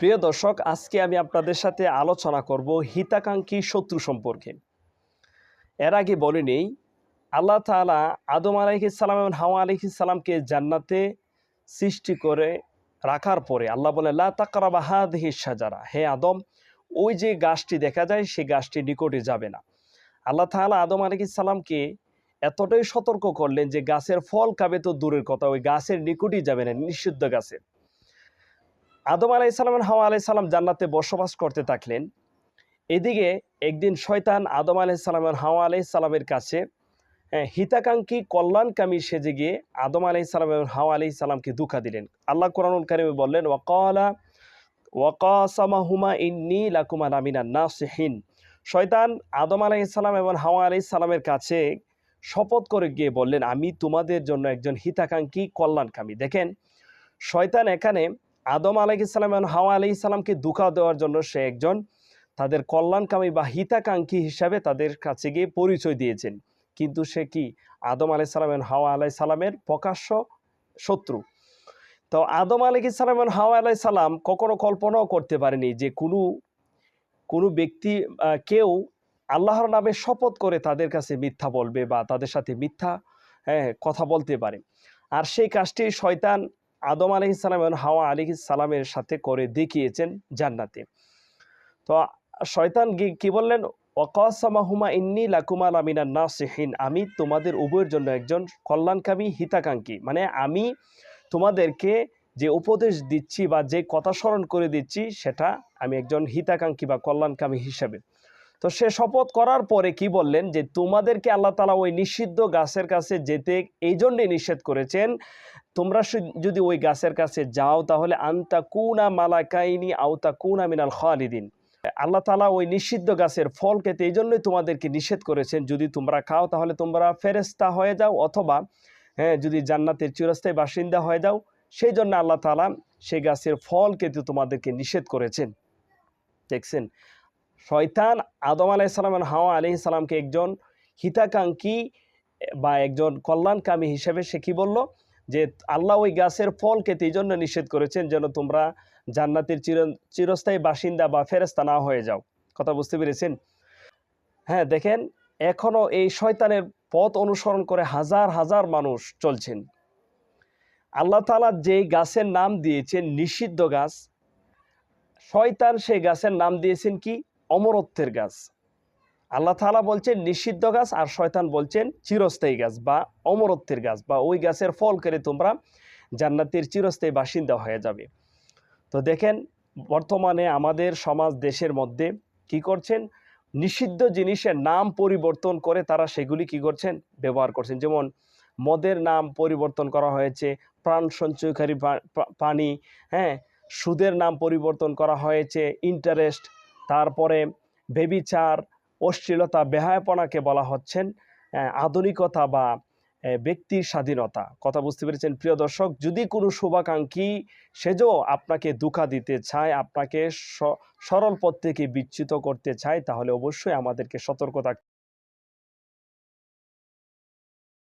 প্রিয় দর্শক, আজকে আমি আপনাদের সাথে আলোচনা করব হিতাকাঙ্ক্ষী শত্রু সম্পর্কে। এর আগে বলে নেই, আল্লাহ তাআলা আদম আলাইহিসসালাম এবং হাওয়া আলাইহিসসালামকে জান্নাতে সৃষ্টি করে রাখার পরে আল্লাহ বলে, লা হাদিহি সাজারা হে আদম, ওই যে গাছটি দেখা যায়, সেই গাছটি নিকটে যাবে না। আল্লাহ তাআলা আদম আলাইহিসসালামকে এতটাই সতর্ক করলেন যে গাছের ফল খাবে তো দূরের কথা, ওই গাছের নিকটই যাবে না, নিষিদ্ধ গাছের। আদম আলাই সালাম হাওয়া আলাই সালাম জান্নাতে বসবাস করতে থাকলেন। এদিকে একদিন শয়তান আদম আলাই সালাম হাওয়া আলাই সালামের কাছে হ্যাঁ, হিতাকাঙ্ক্ষী কল্যাণকামী সেজে গিয়ে আদম আলাই সালাম এবং হাওয়া আলাই সালামকে দুঃখা দিলেন। আল্লাহ কোরআনুল কারিমে বললেন ওয়াকালা ওয়াকাসামাহুমা ইন্নি লাকুমা নামিনা নাসিহিন। শয়তান আদম আলাই সালাম এবং হাওয়া আলাই সালামের কাছে শপথ করে গিয়ে বললেন আমি তোমাদের জন্য একজন হিতাকাঙ্ক্ষী কল্যাণকামী। দেখেন শয়তান এখানে আদম আলাইসাল্লাম এবং হাওয়া আলি ইসলামকে দুঃখা দেওয়ার জন্য সে একজন তাদের কল্যাণকামী বা হিতাকাঙ্ক্ষী হিসাবে তাদের কাছে গিয়ে পরিচয় দিয়েছেন। কিন্তু সে কি আদম আলাইসাল্লাম এবং হাওয়া আলাই সালামের প্রকাশ্য শত্রু? তো আদম আলাই ইসলাম এবং হাওয়া আলাই সালাম কখনো কল্পনাও করতে পারেনি যে কোনো কোনো ব্যক্তি কেউ আল্লাহর নামে শপথ করে তাদের কাছে মিথ্যা বলবে বা তাদের সাথে মিথ্যা হ্যাঁ কথা বলতে পারে। আর সেই কাজটি শয়তান আদম আলি ইসলাম এবং হাওয়া আলী সালামের সাথে করে দেখিয়েছেন জান্নাতে। তো শয়তান কি বললেন? ওকাসামাহুমা ইন্নি লাকুমা লামিনা নাসিহিন আমি তোমাদের উভয়ের জন্য একজন কল্যাণকামী, হিতাকাঙ্ক্ষী। মানে আমি তোমাদেরকে যে উপদেশ দিচ্ছি বা যে কথা স্মরণ করে দিচ্ছি, সেটা আমি একজন হিতাকাঙ্ক্ষী বা কল্যাণকামী হিসাবে। তো সে শপথ করার পরে কি বললেন যে তোমাদেরকে আল্লাহ তালা ওই নিষিদ্ধ গাছের কাছে যেতে এই জন্যে নিষেধ করেছেন, তোমরা যদি ওই গাছের কাছে যাও তাহলে আন্তা কুনা মালাকাইনি আওতা কুনা মিনাল খালিদিন। আল্লাহ তালা ওই নিষিদ্ধ গাছের ফল খেতে এই জন্যই তোমাদেরকে নিষেধ করেছেন, যদি তোমরা খাও তাহলে তোমরা ফেরেস্তা হয়ে যাও অথবা হ্যাঁ যদি জান্নাতের চিরস্থায়ী বাসিন্দা হয়ে যাও, সেই জন্য আল্লাহ তালা সেই গাছের ফল খেতে তোমাদেরকে নিষেধ করেছেন। দেখছেন? শয়তান আদম আলাইসালাম এবং হাওয়া আলি সালামকে একজন হিতাকাঙ্ক্ষী বা একজন কল্যাণকামী হিসেবে সে কী বলল? যে আল্লাহ ওই গাছের ফল খেতে এই জন্য নিষেধ করেছেন যেন তোমরা জান্নাতের চির, চিরস্থায়ী বাসিন্দা বা ফেরেস্তা না হয়ে যাও। কথা বুঝতে পেরেছেন? হ্যাঁ দেখেন এখনও এই শয়তানের পথ অনুসরণ করে হাজার হাজার মানুষ চলছেন। আল্লাহ তালা যেই গাছের নাম দিয়েছেন নিষিদ্ধ গাছ, শয়তান সেই গাছের নাম দিয়েছেন কি? অমরত্বের গাছ। আল্লাহ তাআলা বলছেন নিষিদ্ধ গাছ আর শয়তান বলছেন চিরস্থায়ী গাছ বা অমরত্বের গাছ বা ওই গাছের ফল করে তোমরা জান্নাতের চিরস্থায়ী বাসিন্দা হয়ে যাবে। তো দেখেন, বর্তমানে আমাদের সমাজ দেশের মধ্যে কি করছেন? নিষিদ্ধ জিনিসের নাম পরিবর্তন করে তারা সেগুলি কি করছেন? ব্যবহার করছেন। যেমন মদের নাম পরিবর্তন করা হয়েছে, প্রাণ সঞ্চয়কারী পানি হ্যাঁ সুদের নাম পরিবর্তন করা হয়েছে ইন্টারেস্ট তারপরে বেবিচার, অশ্লীলতা, বেহায়াপনাকে বলা হচ্ছেন আধুনিকতা বা ব্যক্তি ব্যক্তির স্বাধীনতা। কথা বুঝতে পেরেছেন? প্রিয় দর্শক, যদি কোনো শুভাকাঙ্ক্ষী সেজও আপনাকে দুঃখা দিতে চায়, আপনাকে সরল পথ থেকে বিচ্যুত করতে চায়, তাহলে অবশ্যই আমাদেরকে সতর্ক থাকতে